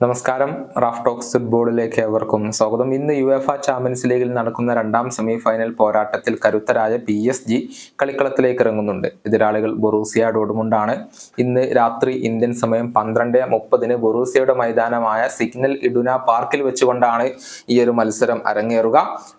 നമസ്കാരം. Raf talks ഫുട്ബോളിലേക്ക് ഏവർക്കും സ്വാഗതം. ഇന്ന് യു എഫ് ആ ചാമ്പ്യൻസ് ലീഗിൽ നടക്കുന്ന രണ്ടാം സെമിഫൈനൽ പോരാട്ടത്തിൽ കരുത്തരായ പി എസ് ജി കളിക്കളത്തിലേക്ക് ഇറങ്ങുന്നുണ്ട്. എതിരാളികൾ ബൊറൂസിയ ഡോഡ്മുണ്ടാണ് ഇന്ന് രാത്രി ഇന്ത്യൻ സമയം പന്ത്രണ്ട് മുപ്പതിന് ബൊറൂസിയയുടെ മൈതാനമായ സിഗ്നൽ ഇഡുന പാർക്കിൽ വെച്ചുകൊണ്ടാണ് ഈ ഒരു മത്സരം അരങ്ങേറുക.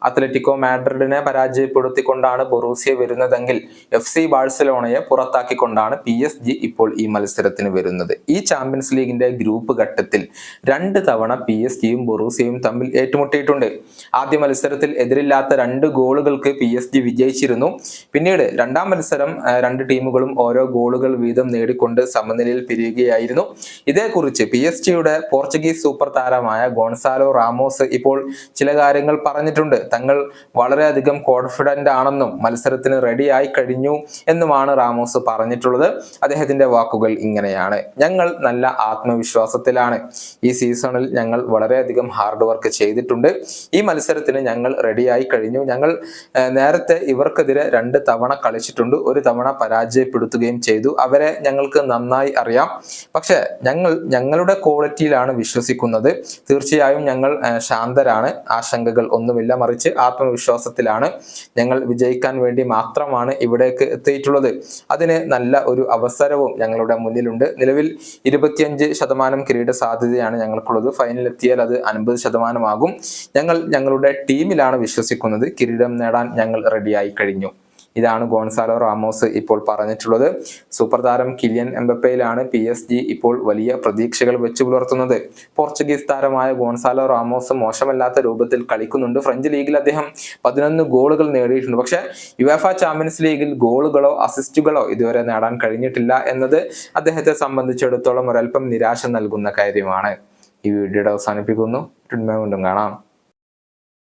അത്ലറ്റിക്കോ മാഡ്രിഡിനെ പരാജയപ്പെടുത്തിക്കൊണ്ടാണ് ബൊറൂസിയ വരുന്നതെങ്കിൽ എഫ് സി ബാഴ്സലോണയെ പുറത്താക്കിക്കൊണ്ടാണ് പി എസ് ജി ഇപ്പോൾ ഈ മത്സരത്തിന് വരുന്നത്. ഈ ചാമ്പ്യൻസ് ലീഗിന്റെ ഗ്രൂപ്പ് ഘട്ടത്തിൽ രണ്ട് തവണ പി എസ് ജിയും ബൊറൂസിയയും തമ്മിൽ ഏറ്റുമുട്ടിയിട്ടുണ്ട്. ആദ്യ മത്സരത്തിൽ എതിരില്ലാത്ത രണ്ട് ഗോളുകൾക്ക് പി എസ് ജി വിജയിച്ചിരുന്നു. പിന്നീട് രണ്ടാം മത്സരം രണ്ട് ടീമുകളും ഓരോ ഗോളുകൾ വീതം നേടിക്കൊണ്ട് സമനിലയിൽ പിരിയുകയായിരുന്നു. ഇതേക്കുറിച്ച് പി എസ് ജിയുടെ പോർച്ചുഗീസ് സൂപ്പർ താരമായ ഗോൺസാലോ റാമോസ് ഇപ്പോൾ ചില കാര്യങ്ങൾ പറഞ്ഞിട്ടുണ്ട്. തങ്ങൾ വളരെയധികം കോൺഫിഡന്റ് ആണെന്നും മത്സരത്തിന് റെഡിയായി കഴിഞ്ഞു എന്നുമാണ് റാമോസ് പറഞ്ഞിട്ടുള്ളത്. അദ്ദേഹത്തിന്റെ വാക്കുകൾ ഇങ്ങനെയാണ്. ഞങ്ങൾ നല്ല ആത്മവിശ്വാസത്തിലാണ്. ഈ സീസണിൽ ഞങ്ങൾ വളരെയധികം ഹാർഡ് വർക്ക് ചെയ്തിട്ടുണ്ട്. ഈ മത്സരത്തിന് ഞങ്ങൾ റെഡിയായി കഴിഞ്ഞു. ഞങ്ങൾ നേരത്തെ ഇവർക്കെതിരെ രണ്ട് തവണ കളിച്ചിട്ടുണ്ട്. ഒരു തവണ പരാജയപ്പെടുത്തുകയും ചെയ്തു. അവരെ ഞങ്ങൾക്ക് നന്നായി അറിയാം. പക്ഷേ ഞങ്ങൾ ഞങ്ങളുടെ ക്വാളിറ്റിയിലാണ് വിശ്വസിക്കുന്നത്. തീർച്ചയായും ഞങ്ങൾ ശാന്തരാണ്. ആശങ്കകൾ ഒന്നുമില്ല. മറിച്ച് ആത്മവിശ്വാസത്തിലാണ്. ഞങ്ങൾ വിജയിക്കാൻ വേണ്ടി മാത്രമാണ് ഇവിടേക്ക് എത്തിയിട്ടുള്ളത്. അതിന് നല്ല ഒരു അവസരവും ഞങ്ങളുടെ മുന്നിലുണ്ട്. നിലവിൽ ഇരുപത്തിയഞ്ച് ശതമാനം കിരീട സാധ്യതയാണ് ഞങ്ങൾക്കുള്ളത്. ഫൈനൽ എത്തിയാൽ അത് അൻപത് ശതമാനമാകും. ഞങ്ങൾ ഞങ്ങളുടെ ടീമിലാണ് വിശ്വസിക്കുന്നത്. കിരീടം നേടാൻ ഞങ്ങൾ റെഡിയായി കഴിഞ്ഞു. ഇതാണ് ഗോൺസാലോ റാമോസ് ഇപ്പോൾ പറഞ്ഞിട്ടുള്ളത്. സൂപ്പർ താരം കിലിയൻ എംബപ്പയിലാണ് പി എസ് ജി ഇപ്പോൾ വലിയ പ്രതീക്ഷകൾ വെച്ചു പുലർത്തുന്നത്. പോർച്ചുഗീസ് താരമായ ഗോൺസാലോ റാമോസ് മോശമല്ലാത്ത രൂപത്തിൽ കളിക്കുന്നുണ്ട്. ഫ്രഞ്ച് ലീഗിൽ അദ്ദേഹം പതിനൊന്ന് ഗോളുകൾ നേടിയിട്ടുണ്ട്. പക്ഷേ യുഎഫ ചാമ്പ്യൻസ് ലീഗിൽ ഗോളുകളോ അസിസ്റ്റുകളോ ഇതുവരെ നേടാൻ കഴിഞ്ഞിട്ടില്ല എന്നത് അദ്ദേഹത്തെ സംബന്ധിച്ചിടത്തോളം ഒരല്പം നിരാശ നൽകുന്ന കാര്യമാണ്. ഈ വീഡിയോയുടെ അവസാനിപ്പിക്കുന്നു. വീണ്ടും കാണാം.